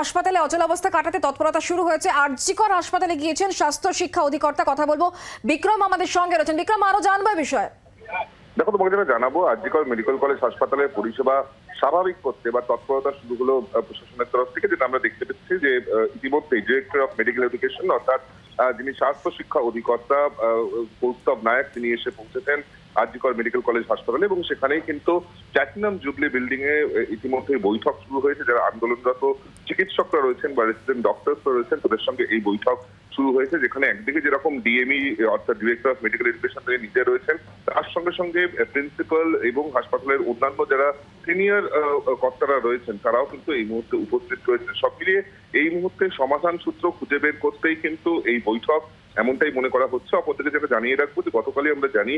হাসপাতালে অচল অবস্থা কাটাতে তৎপরতা শুরু হয়েছে। আরজিকর হাসপাতালে গিয়েছেন স্বাস্থ্য শিক্ষা অধিকর্তা। কথা বলব বিক্রম আমাদের সঙ্গে রয়েছেন। বিক্রম আরও জানব বিষয়ে। দেখো তোমাকে যেটা জানাব আরজিকর মেডিকেল কলেজ হাসপাতালের পরিষেবা স্বাভাবিক করতে বা তৎপরতা শুরু হলো প্রশাসনের তরফ থেকে যেটা আমরা দেখতে পেয়েছি যে আহ, ইতিমধ্যেই ডিরেক্টর অফ মেডিকেল এডুকেশন অর্থাৎ যিনি স্বাস্থ্য শিক্ষা অধিকর্তা কৌস্তব নায়ক তিনি এসে পৌঁছেছেন। আরজিকর মেডিকেল কলেজ হাসপাতালে এবং সেখানেই কিন্তু প্ল্যাটিনাম জুবলি বিল্ডিং এ ইতিমধ্যে বৈঠক শুরু হয়েছে। যারা আন্দোলনরত চিকিৎসকরা রয়েছেন বা রেসিডেন্ট ডক্টর রয়েছেন, তাদের সঙ্গে এই বৈঠক শুরু হয়েছে, যেখানে একদিকে যেরকম ডিএমই অর্থাৎ ডিরেক্টর অফ মেডিকেল এডুকেশন তিনি নিজে রয়েছেন, তার সঙ্গে সঙ্গে প্রিন্সিপাল এবং হাসপাতালের অন্যান্য যারা সিনিয়র কর্তারা রয়েছেন, তারাও কিন্তু এই মুহূর্তে উপস্থিত রয়েছেন। সব মিলিয়ে এই মুহূর্তে সমাধান সূত্র খুঁজে বের করতেই কিন্তু এই বৈঠক এমনটাই মনে করা হচ্ছে। অপরদিকে যেটা জানিয়ে রাখব যে গতকালই আমরা জানি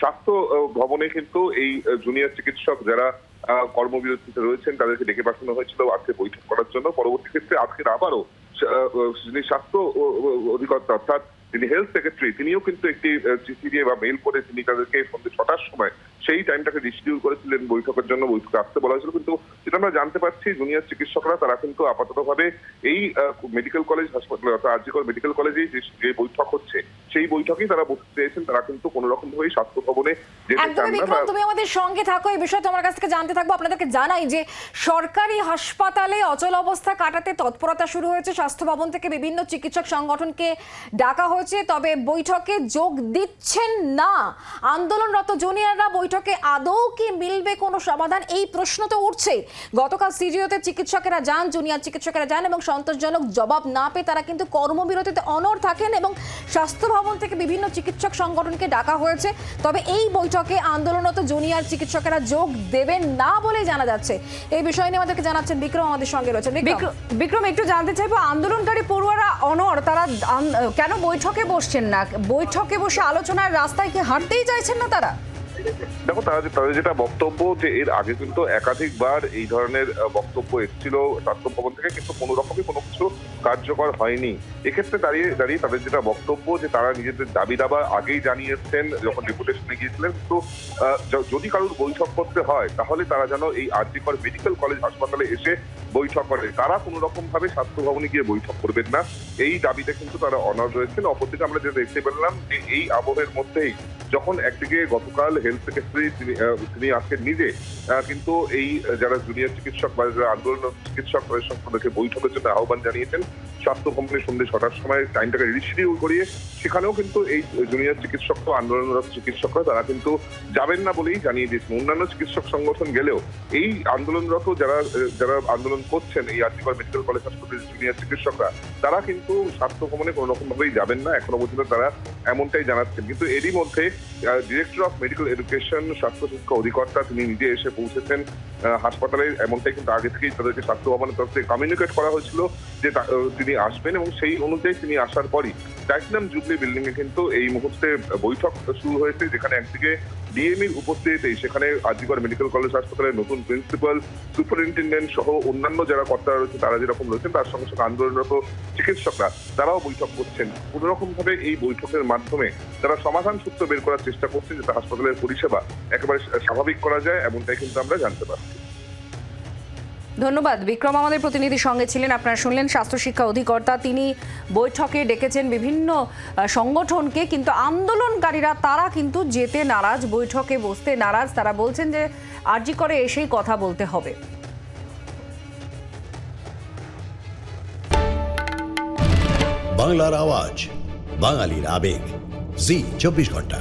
স্বাস্থ্য ভবনে কিন্তু এই জুনিয়র চিকিৎসক যারা কর্মবিরতিতে রয়েছেন, তাদেরকে ডেকে পাঠানো হয়েছিল আজকে বৈঠক করার জন্য। পরবর্তী ক্ষেত্রে আজকের আবারও যিনি স্বাস্থ্য অধিকর্তা, অর্থাৎ তিনি হেলথ সেক্রেটারি তিনিও কিন্তু একটি চিঠি দিয়ে বা মেইল করে তিনি তাদেরকে সন্ধ্যে ছটার সময় সেই টাইমটাকে রিশিডিউল করেছিলেন বৈঠকের জন্য বৈঠকে আসতে বলা হয়েছিল। কিন্তু যেটা আমরা জানতে পারছি জুনিয়র চিকিৎসকরা তারা কিন্তু আপাততভাবে এই মেডিকেল কলেজ হাসপাতালে অর্থাৎ আরজিকর মেডিকেল কলেজেই যে বৈঠক হচ্ছে সেই বৈঠকেই তারা বসতে চেয়েছেন। তারা কিন্তু কোনো রকম ভাবেই স্বাস্থ্য ভবনে তুমি আমাদের সঙ্গে থাকো এই বিষয়ে তোমার কাছ থেকে জানতে থাকব। আপনাদেরকে জানাই যে সরকারি হাসপাতালে অচল অবস্থা কাটাতে তৎপরতা শুরু হয়েছে। স্বাস্থ্য ভবন থেকে বিভিন্ন চিকিৎসক সংগঠনকে ডাকা হয়েছে। তবে বৈঠকে যোগ দিচ্ছেন না। আন্দোলনরত জুনিয়ররা বৈঠকে আদৌ কি মিলবে কোনো সমাধান? এই প্রশ্ন তো উঠছে। গতকাল সিজিওতে চিকিৎসকেরা যান, জুনিয়র চিকিৎসকেরা যান এবং সন্তোষজনক জবাব না পেয়ে তারা কিন্তু কর্মবিরতিতে অনড় থাকেন এবং স্বাস্থ্য ভবন থেকে বিভিন্ন চিকিৎসক সংগঠনকে ডাকা হয়েছে। তবে এই বৈঠকে আন্দোলনরত জুনিয়র চিকিৎসকেরা যোগ দেবেন না বলে জানা যাচ্ছে। এই বিষয় নিয়ে আমাদেরকে জানাচ্ছেন বিক্রম, আমাদের সঙ্গে রয়েছেন। বিক্রম। বিক্র- বিক্রম, একটু জানতে চাইব, আন্দোলনকারী পড়ুয়ারা অনর তারা কেন বৈঠকে বসছেন না? বৈঠকে বসে আলোচনার রাস্তায় কি হাঁটতেই চাইছেন না তারা? দেখো তাদের তাদের যেটা বক্তব্য যে এর আগে কিন্তু একাধিকবার এই ধরনের বক্তব্য এসেছিল স্বাস্থ্য ভবন থেকে, কিন্তু কোনো রকমই কোনো কিছু কার্যকর হয়নি। এক্ষেত্রে দাঁড়িয়ে দাঁড়িয়ে তাদের যেটা বক্তব্য যে তারা নিজেদের দাবি দাবা আগেই জানিয়েছেন, যখন ডেপুটেশনে গিয়েছিলেন, কিন্তু যদি কারোর বৈঠক করতে হয়, তাহলে তারা যেন এই আরজিকর মেডিকেল কলেজ হাসপাতালে এসে বৈঠক করে। তারা কোনো রকম ভাবে স্বাস্থ্য ভবনে গিয়ে বৈঠক করবেন না। এই দাবিতে কিন্তু তারা অনার রয়েছেন। অপরদিকে আমরা যেটা দেখতে পেলাম যে এই আবহের মধ্যেই যখন একদিকে গতকাল হেলথ সেক্রেটারি তিনি তিনি আজকে নিজে কিন্তু এই যারা জুনিয়র চিকিৎসক বা যারা আন্দোলন চিকিৎসক তাদের সঙ্গে বৈঠকের জন্য আহ্বান জানিয়েছেন স্বাস্থ্য ভবনে সন্ধ্যে ছটার সময় টাইমটাকে রিশিডিউল করিয়ে সেখানেও কিন্তু এই জুনিয়র চিকিৎসক আন্দোলনরত চিকিৎসকরা, তারা কিন্তু যাবেন না বলেই জানিয়ে দিয়েছেন। অন্যান্য চিকিৎসক সংগঠন গেলেও এই আন্দোলনরত যারা যারা আন্দোলন করছেন, এই আর্টিকল মেডিকেল কলেজ হাসপাতালের জুনিয়র চিকিৎসকরা, তারা কিন্তু স্বাস্থ্য ভবনে কোনো রকম ভাবেই যাবেন না, এখনও পর্যন্ত তারা এমনটাই জানাচ্ছেন। কিন্তু এরই মধ্যে ডিরেক্টর অফ মেডিকেল এডুকেশন স্বাস্থ্য শিক্ষা অধিকর্তা তিনি নিজে এসে পৌঁছেছেন হাসপাতালে, এমনটাই কিন্তু আগে থেকেই তাদেরকে স্বাস্থ্য ভবনের তরফ থেকে কমিউনিকেট করা হয়েছিল যে তিনি আসবেন এবং সেই অনুযায়ী তিনি আসার পরই প্ল্যাটিনাম জুবলি বিল্ডিং এ কিন্তু এই মুহূর্তে বৈঠক শুরু হয়েছে, যেখানে একদিকে ডিএমইর উপস্থিতিতেই সেখানে আজিগড় মেডিকেল কলেজ হাসপাতালের নতুন প্রিন্সিপাল, সুপারিনটেন্ডেন্ট সহ অন্যান্য যারা কর্তারা রয়েছে তারা যেরকম রয়েছেন, তার সঙ্গে সঙ্গে আন্দোলনরত চিকিৎসকরা তারাও বৈঠক করছেন। কোন রকম ভাবে এই বৈঠকের মাধ্যমে তারা সমাধান সূত্র বের করার চেষ্টা করছেন, যাতে হাসপাতালের পরিষেবা একেবারে স্বাভাবিক করা যায়, এমনটাই কিন্তু আমরা জানতে পারছি। ধন্যবাদ। বিক্রম আমাদের প্রতিনিধির সঙ্গে ছিলেন। আপনারা শুনলেন স্বাস্থ্য শিক্ষা অধিকর্তা। তিনি বৈঠকে ডেকেছেন বিভিন্ন সংগঠনকে, কিন্তু আন্দোলনকারীরা, তারা কিন্তু যেতে নারাজ, বৈঠকে বসতে নারাজ। তারা বলছেন যে আরজি করে এসেই কথা বলতে হবে। বাংলার আওয়াজ, বাঙালির আবেগ। জি, চব্বিশ ঘণ্টা।